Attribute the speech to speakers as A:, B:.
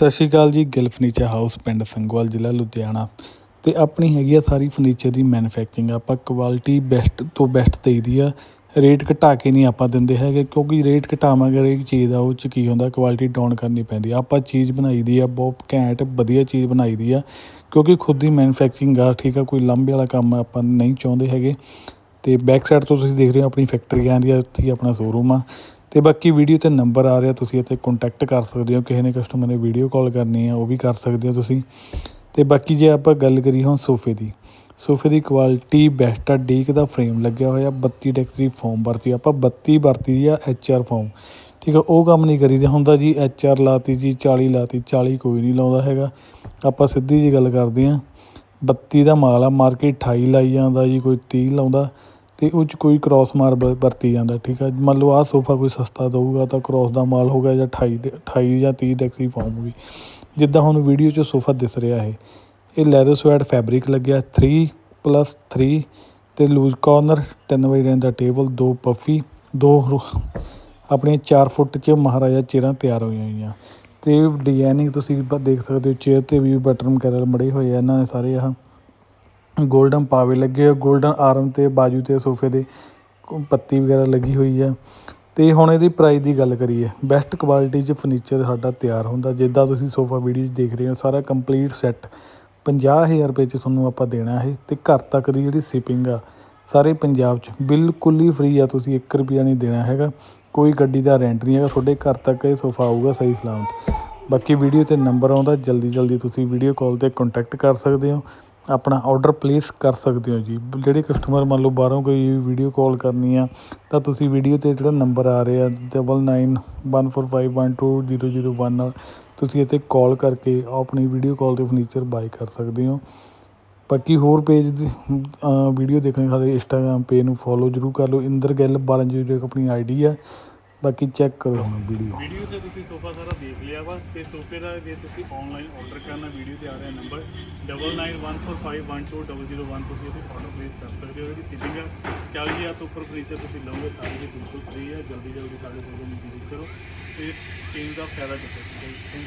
A: ਸਤਿ ਸ਼੍ਰੀ ਅਕਾਲ ਜੀ, Gill furniture house, ਪਿੰਡ ਸੰਗੋਵਾਲ, ਜ਼ਿਲ੍ਹਾ ਲੁਧਿਆਣਾ। ਤੇ ਆਪਣੀ ਹੈਗੀ ਆ ਸਾਰੀ ਫਰਨੀਚਰ ਦੀ ਮੈਨੂਫੈਕਚਰਿੰਗ ਆਪਾਂ ਕੁਆਲਿਟੀ ਬੈਸਟ ਤੋਂ ਬੈਸਟ ਦੇਈਦੀ ਆ। ਰੇਟ ਘਟਾ ਕੇ ਨਹੀਂ ਆਪਾਂ ਦਿੰਦੇ ਹੈਗੇ, ਕਿਉਂਕਿ ਰੇਟ ਘਟਾਵਾਂਗੇ, ਹਰੇਕ ਚੀਜ਼ ਦਾ ਉਹ ਚ ਕੀ ਹੁੰਦਾ ਕੁਆਲਿਟੀ ਡਾਊਨ ਕਰਨੀ ਪੈਂਦੀ ਆਪਾਂ ਚੀਜ਼ ਬਣਾਈ ਦੀ ਆ, ਬਹੁਤ ਘੈਂਟ, ਵਧੀਆ ਚੀਜ਼ ਬਣਾਈ ਦੀ ਆ, ਕਿਉਂਕਿ ਖੁਦ ਦੀ ਮੈਨੂਫੈਕਚਰਿੰਗ ਆ, ਠੀਕ ਆ, ਕੋਈ ਲੰਬੇ ਵਾਲਾ ਕੰਮ ਆਪਾਂ ਨਹੀਂ ਚਾਹੁੰਦੇ ਹੈਗੇ। ਤੇ ਬੈਕ ਸਾਈਡ ਤੋਂ ਤੁਸੀਂ ਦੇਖ ਰਹੇ ਹੋ ਆਪਣੀ ਫੈਕਟਰੀ ਆਂਦੀ ਆ ਉੱਥੇ ਹੀ ਆਪਣਾ ਸ਼ੋਰੂਮ ਆ। ਅਤੇ ਬਾਕੀ ਵੀਡੀਓ ਤੇ ਨੰਬਰ ਆ ਰਿਹਾ, ਤੁਸੀਂ ਇੱਥੇ ਕੰਟੈਕਟ ਕਰ ਸਕਦੇ ਹੋ, ਕਿਸੇ ਨੇ ਕਸਟਮਰ ਨੇ ਵੀਡੀਓ ਕਾਲ ਕਰਨੀ ਆ ਉਹ ਵੀ ਕਰ ਸਕਦੇ ਹੋ ਤੁਸੀਂ। ਅਤੇ ਬਾਕੀ ਜੇ ਆਪਾਂ ਗੱਲ ਕਰੀਏ ਹੁਣ ਸੋਫੇ ਦੀ ਸੋਫੇ ਦੀ ਕੁਆਲਿਟੀ ਬੈਸਟ ਆ, ਡੀਕ ਦਾ ਫਰੇਮ ਲੱਗਿਆ ਹੋਇਆ 32 ਡੈਕਸ ਦੀ ਫੋਮ ਵਰਤੀ ਆਪਾਂ 32 ਵਰਤੀ ਦੀ ਆ ਐਚ ਆਰ ਫੋਮ ਠੀਕ ਆ, ਉਹ ਕੰਮ ਨਹੀਂ ਕਰੀਦਾ ਹੁੰਦਾ ਜੀ ਐਚ ਆਰ ਲਾਤੀ ਜੀ 40 ਲਾਤੀ 40 ਕੋਈ ਨਹੀਂ ਲਾਉਂਦਾ ਹੈਗਾ। ਆਪਾਂ ਸਿੱਧੀ ਜੀ ਗੱਲ ਕਰਦੇ ਆ 32 ਦਾ ਮਾਲ ਆ ਮਾਰਕੀਟ 28 ਲਾਈ ਜਾਂਦਾ ਜੀ, ਕੋਈ 30 ਲਾਉਂਦਾ। ਅਤੇ ਉਹ ਚ ਕੋਈ ਕਰੋਸ ਮਾਰ ਵ- ਵਰਤੀ ਜਾਂਦਾ, ਠੀਕ ਹੈ ਮੰਨ ਲਓ ਆਹ ਸੋਫਾ ਕੋਈ ਸਸਤਾ ਦਊਗਾ ਤਾਂ ਕਰੋਸ ਦਾ ਮਾਲ ਹੋ ਗਿਆ ਜਾਂ 28 ਡ- 28 ਜਾਂ 30 ਡੈਕਸੀ ਫਾਰਮ ਹੋਗੀ ਜਿੱਦਾਂ ਹੁਣ ਵੀਡੀਓ 'ਚ ਸੋਫਾ ਦਿਸ ਰਿਹਾ ਹੈ ਇਹ ਲੈਦਰ ਸਵੈਡ ਫੈਬਰਿਕ ਲੱਗਿਆ ਥ੍ਰੀ ਪਲੱਸ 3 ਅਤੇ ਲੂਜ਼ ਕਾਰਨਰ 3 ਬਾਈ ਦਾ ਟੇਬਲ ਦੋ ਪਫੀ ਦੋ ਰੁ- ਆਪਣੀਆਂ 4 ਫੁੱਟ 'ਚ ਮਹਾਰਾਜਾ ਚੇਅਰਾਂ ਤਿਆਰ ਹੋਈਆਂ ਹੋਈਆਂ। ਅਤੇ ਡਿਜ਼ਾਈਨਿੰਗ ਤੁਸੀਂ ਦੇਖ ਸਕਦੇ ਹੋ ਚੇਅਰ ਤੇ ਵੀ ਬਟਨ ਵਗੈਰਾ ਮੜੇ ਹੋਏ ਆ, ਇਹਨਾਂ ਦੇ ਸਾਰੇ ਆਹ ਗੋਲਡਨ ਪਾਵੇ ਲੱਗੇ ਹੋਏ ਗੋਲਡਨ ਆਰਮ ਤੇ, ਬਾਜੂ ਤੇ, ਸੋਫੇ ਦੇ ਪੱਤੀ ਵਗੈਰਾ ਲੱਗੀ ਹੋਈ ਆ। ਅਤੇ ਹੁਣ ਇਹਦੀ ਪ੍ਰਾਈਜ਼ ਦੀ ਗੱਲ ਕਰੀਏ ਬੈਸਟ ਕੁਆਲਿਟੀ 'ਚ ਫਰਨੀਚਰ ਸਾਡਾ ਤਿਆਰ ਹੁੰਦਾ। ਜਿੱਦਾਂ ਤੁਸੀਂ ਸੋਫਾ ਵੀਡੀਓ 'ਚ ਦੇਖ ਰਹੇ ਹੋ, ਸਾਰਾ ਕੰਪਲੀਟ ਸੈੱਟ ਪੰਜਾਹ ਹਜ਼ਾਰ ਰੁਪਏ 'ਚ ਤੁਹਾਨੂੰ ਆਪਾਂ ਦੇਣਾ ਹੈ ਅਤੇ ਘਰ ਤੱਕ ਦੀ ਜਿਹੜੀ ਸ਼ਿਪਿੰਗ ਆ, ਸਾਰੇ ਪੰਜਾਬ 'ਚ, ਬਿਲਕੁਲ ਹੀ ਫ੍ਰੀ ਆ, ਤੁਸੀਂ ਇੱਕ ਰੁਪਿਆ ਨਹੀਂ ਦੇਣਾ ਹੈਗਾ। ਕੋਈ ਗੱਡੀ ਦਾ ਰੈਂਟ ਨਹੀਂ ਹੈਗਾ, ਤੁਹਾਡੇ ਘਰ ਤੱਕ ਇਹ ਸੋਫਾ ਆਊਗਾ ਸਹੀ ਸਲਾਮਤ। ਬਾਕੀ ਵੀਡੀਓ ਤੇ ਨੰਬਰ ਆਉਂਦਾ ਜਲਦੀ ਜਲਦੀ ਤੁਸੀਂ ਵੀਡੀਓ ਕਾਲ ਤੇ ਕੰਟੈਕਟ ਕਰ ਸਕਦੇ ਹੋ। ਆਪਣਾ ਔਡਰ ਪਲੇਸ ਕਰ ਸਕਦੇ ਹੋ ਜੀ। ਜਿਹੜੇ ਕਸਟਮਰ ਮੰਨ ਲਓ ਬਾਹਰੋਂ ਕੋਈ ਵੀਡੀਓ ਕਾਲ ਕਰਨੀ ਆ, ਤਾਂ ਤੁਸੀਂ ਵੀਡੀਓ ਤੇ ਜਿਹੜਾ ਨੰਬਰ ਆ ਰਿਹਾ 9914512001 ਨਾਲ ਤੁਸੀਂ ਇੱਥੇ ਕਾਲ ਕਰਕੇ ਆਪਣੀ ਵੀਡੀਓ ਕਾਲ ਤੇ ਫਰਨੀਚਰ ਬਾਏ ਕਰ ਸਕਦੇ ਹੋ। ਬਾਕੀ ਹੋਰ ਪੇਜ ਦੀ ਵੀਡੀਓ ਦੇਖਣ ਖਾਤਰ ਇੰਸਟਾਗ੍ਰਾਮ ਪੇਜ ਨੂੰ ਫੋਲੋ ਜਰੂਰ ਕਰ ਲਓ। ਇੰਦਰ ਗਿੱਲ 1201 ਆਪਣੀ ਆਈ ਡੀ ਆ। ਬਾਕੀ ਚੈੱਕ ਕਰੋ। ਹੁਣ ਵੀਡੀਓ
B: ਵੀਡੀਓ ਤੇ ਤੁਸੀਂ ਸੋਫਾ ਸਾਰਾ ਦੇਖ ਲਿਆ ਵਾ ਤੇ ਸੋਫੇ ਦਾ ਜੇ ਤੁਸੀਂ ਆਨਲਾਈਨ ਆਰਡਰ ਕਰਨਾ ਵੀਡੀਓ ਤੇ ਆ ਰਿਹਾ ਨੰਬਰ 9914512001 ਤੁਸੀਂ ਇਹਦੇ ਆਰਡਰ ਪਲੇਸ ਕਰ ਸਕਦੇ ਹੋ। ਇਹਦੀ ਸਿਪਿੰਗ ਆ 40000 ਤੋਂ ਉੱਪਰ ਫਰਨੀਚਰ ਤੁਸੀਂ ਲਓਗੇ ਸਾਰੇ ਦੀ ਬਿਲਕੁਲ ਫ੍ਰੀ ਹੈ ਜਲਦੀ ਜਲਦੀ ਸਾਡੇ ਕੋਲ ਵਿਜ਼ਿਟ ਕਰੋ ਤੇ ਚੇਂਜ ਦਾ ਫਾਇਦਾ ਚੱਕੋ ਥੈਂਕ ਯੂ